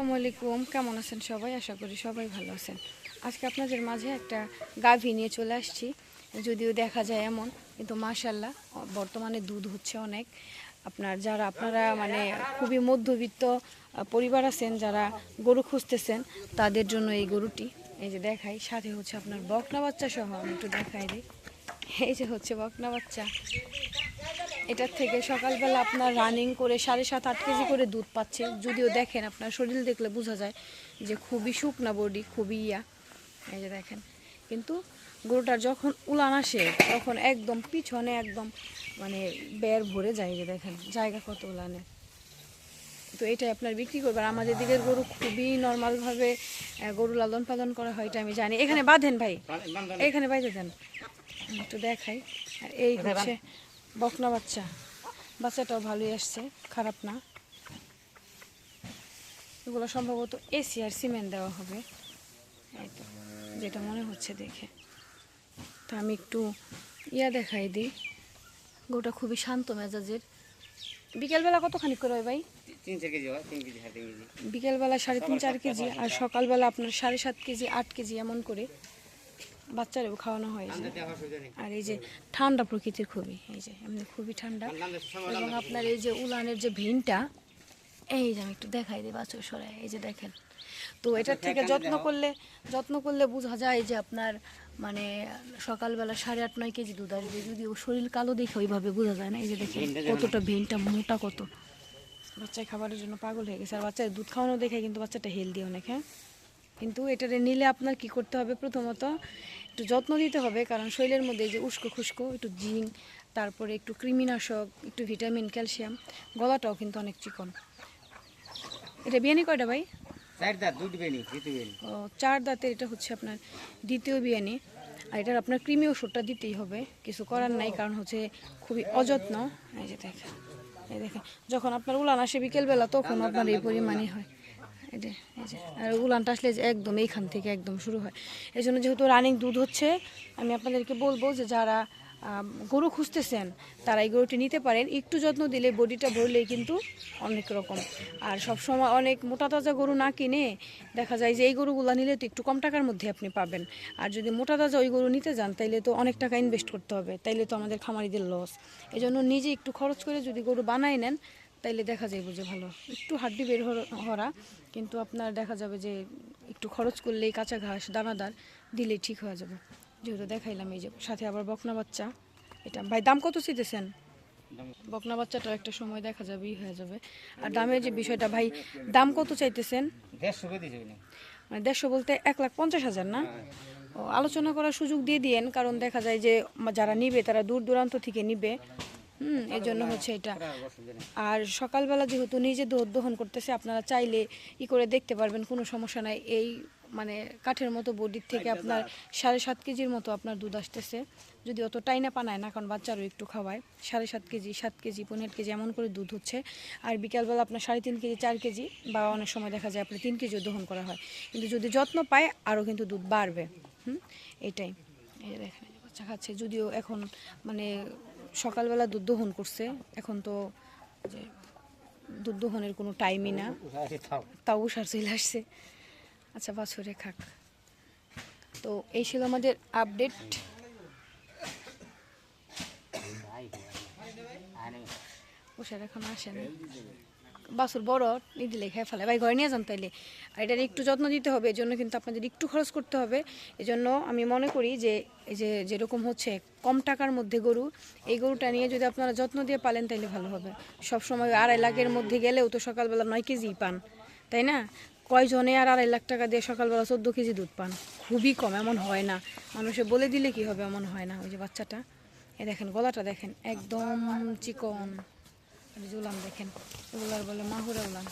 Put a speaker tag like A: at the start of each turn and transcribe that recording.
A: আসসালামু আলাইকুম। কেমন আছেন সবাই? আশা করি সবাই ভালো আছেন। আজকে আপনাদের মাঝে একটা গাভী নিয়ে চলে আসছি। যদিও দেখা যায় এমন, কিন্তু মাশাল্লাহ বর্তমানে দুধ হচ্ছে অনেক। আপনার যারা, আপনারা মানে খুবই মধ্যবিত্ত পরিবার আছেন, যারা গরু খুঁজতেছেন, তাদের জন্য এই গরুটি, এই যে দেখাই, সাথে হচ্ছে আপনার বকনা বাচ্চা সহ, আমি একটু দেখাই দিই। এই যে হচ্ছে বকনা বাচ্চা। এটার থেকে সকালবেলা আপনার রানিং করে সাড়ে সাত আট কেজি করে দুধ পাচ্ছে। যদিও দেখেন আপনার শরীর দেখলে বোঝা যায় যে খুবই শুকনা বডি খুবই ইয়া। এই যে দেখেন কিন্তু গরুটার যখন উলান আসে তখন একদম পিছনে একদম মানে বের ভরে যায় যে দেখেন জায়গা কত উলানে। তো এটাই আপনার বিক্রি করবেন। আমাদের দিকের গরু খুবই নর্মালভাবে গরু লালন পালন করা হয় এটা আমি জানি। এখানে বাঁধেন ভাই? এখানে বাইরে দেন। একটু দেখাই। আর এই হচ্ছে বকনা বাচ্চা। বাচ্চাটাও ভালোই আসছে খারাপ না। এগুলো সম্ভবত এসি আর সিমেন্ট দেওয়া হবে। এই তো যেটা মনে হচ্ছে দেখে। তো আমি একটু ইয়া দেখাই দিই। গোটা খুবই শান্ত মেজাজের। বিকেলবেলা কতখানি করে হয় ভাই?
B: তিন চার কেজি হয় তিন কেজি সাড়ে তিন কেজি।
A: বিকেলবেলা সাড়ে তিন চার কেজি আর সকালবেলা আপনার সাড়ে সাত কেজি আট কেজি এমন করে। বাচ্চারেও খাওয়ানো হয়
B: নেই
A: আর এই যে ঠান্ডা প্রকৃতির খুবই এই যে এমনি খুবই ঠান্ডা। এবং আপনার এই যে উলানের যে ভিনটা এই যে আমি একটু দেখাই দিই বাছর সরাই এই যে দেখেন। তো এটার থেকে যত্ন করলে যত্ন করলে বোঝা যায় যে আপনার মানে সকালবেলা সাড়ে আট নয় কেজি দুধ আসবে। যদি ও শরীর কালো দেখে ওইভাবে বোঝা যায় না এই যে দেখেন কতটা ভিনটা মোটা কত। বাচ্চায় খাবারের জন্য পাগল হয়ে গেছে। আর বাচ্চার দুধ খাওয়ানো দেখে কিন্তু বাচ্চাটা হেলদি অনেক হ্যাঁ? কিন্তু এটারে নিলে আপনার কি করতে হবে? প্রথমত একটু যত্ন দিতে হবে কারণ শরীরের মধ্যে যে উস্কো খুস্কো একটু জিঙ্ক তারপরে একটু কৃমিনাশক একটু ভিটামিন ক্যালসিয়াম গলাটাও কিন্তু অনেক চিকন। এটা বিয়ানি কয়টা ভাই? ও চার দাঁতের এটা হচ্ছে আপনার দ্বিতীয় বিয়ানি আর এটার আপনার কৃমি ওষুধটা দিতেই হবে কিছু করার নাই কারণ হচ্ছে খুবই অযত্ন। এই যে দেখেন এই দেখেন যখন আপনার উলান আসে বিকেলবেলা তখন আপনার এই পরিমাণই হয়। যে, এই যে। আর উলানটা আসলে একদম এইখান থেকে একদম শুরু হয়। এই জন্য যেহেতু রানিং দুধ হচ্ছে, আমি আপনাদেরকে বলব যে যারা গরু খুঁজতেছেন, তারা এই গরুটি নিতে পারেন। একটু যত্ন দিলে বডিটা ভরলেই কিন্তু অনেক রকম। আর সব সময় অনেক মোটা তাজা গরু না কিনে দেখা যায় যে এই গরুগুলো নিলে তো একটু কম টাকার মধ্যে আপনি পাবেন। আর যদি মোটা তাজা ওই গরু নিতে যান, তাইলে তো অনেক টাকা ইনভেস্ট করতে হবে। তাইলে তো আমাদের খামারিদের লস এই জন্য নিজে একটু খরচ করে যদি গরু বানাই নেন তাইলে দেখা যায় বুঝে ভালো। একটু হাড্ডি বের হর- কিন্তু আপনার দেখা যাবে যে একটু খরচ করলেই কাঁচা ঘাস দানাদার দিলে ঠিক হয়ে যাবে। যেহেতু দেখাইলাম এই যে সাথে আবার বকনা বাচ্চা। এটা ভাই দাম কত চাইতেছেন? বকনা বাচ্চাটাও একটা সময় দেখা যাবে ই হয়ে যাবে। আর দামের যে বিষয়টা ভাই দাম কত চাইতেছেন? মানে দেড়শো বলতে এক লাখ পঞ্চাশ হাজার না? ও আলোচনা করার সুযোগ দিয়ে দিয়েন কারণ দেখা যায় যে যারা নিবে তারা দূর দূরান্ত থেকে নিবে। হুম এই জন্য হচ্ছে এটা। আর সকালবেলা যেহেতু নিজে দুধ দহন করতেছে আপনারা চাইলে ই করে দেখতে পারবেন কোনো সমস্যা নাই। এই মানে কাঠের মতো বডির থেকে আপনার সাড়ে সাত কেজির মতো আপনার দুধ আসতেছে। যদি অত টাইনা পানায় না কারণ বাচ্চারও একটু খাওয়ায় সাড়ে সাত কেজি সাত কেজি পনেরো কেজি এমন করে দুধ হচ্ছে। আর বিকালবেলা আপনার সাড়ে তিন কেজি চার কেজি বা অনেক সময় দেখা যায় আপনার তিন কেজিও দহন করা হয়। কিন্তু যদি যত্ন পায় আরও কিন্তু দুধ বাড়বে। হুম এটাই। এই দেখেন বাচ্চা খাচ্ছে। যদিও এখন মানে সকালবেলা দুধ দহন করছে। এখন তো যে দুধ দহনের কোনো টাইমই না। তাও সার চলে আসছে। আচ্ছা বাছরে খাক। তো এই ছিল আমাদের আপডেট ওষার এখন আসে না বাছুর বড় নিদিলে খেয়ে ফেলে। ভাই, ঘরে নিয়ে যান তাইলে। আর এটার একটু যত্ন দিতে হবে এই জন্য কিন্তু আপনাদের একটু খরচ করতে হবে। এই জন্য আমি মনে করি যে, এই যে যেরকম হচ্ছে, কম টাকার মধ্যে গরু, এই গরুটা নিয়ে যদি আপনারা যত্ন দিয়ে পালেন তাইলে ভালো হবে। সব সময় আড়াই লাখের মধ্যে গেলেও তো সকালবেলা নয় কেজি পান, তাই না? কয়জনে আর আড়াই লাখ টাকা দিয়ে সকালবেলা চোদ্দ কেজি দুধ পান? খুবই কম, এমন হয় না। মানুষে বলে দিলে কি হবে, এমন হয় না। ওই যে বাচ্চাটা, এ দেখেন, গলাটা দেখেন, একদম চিকন। উলান দেখেন এগুলার বলে মাহুরা উলান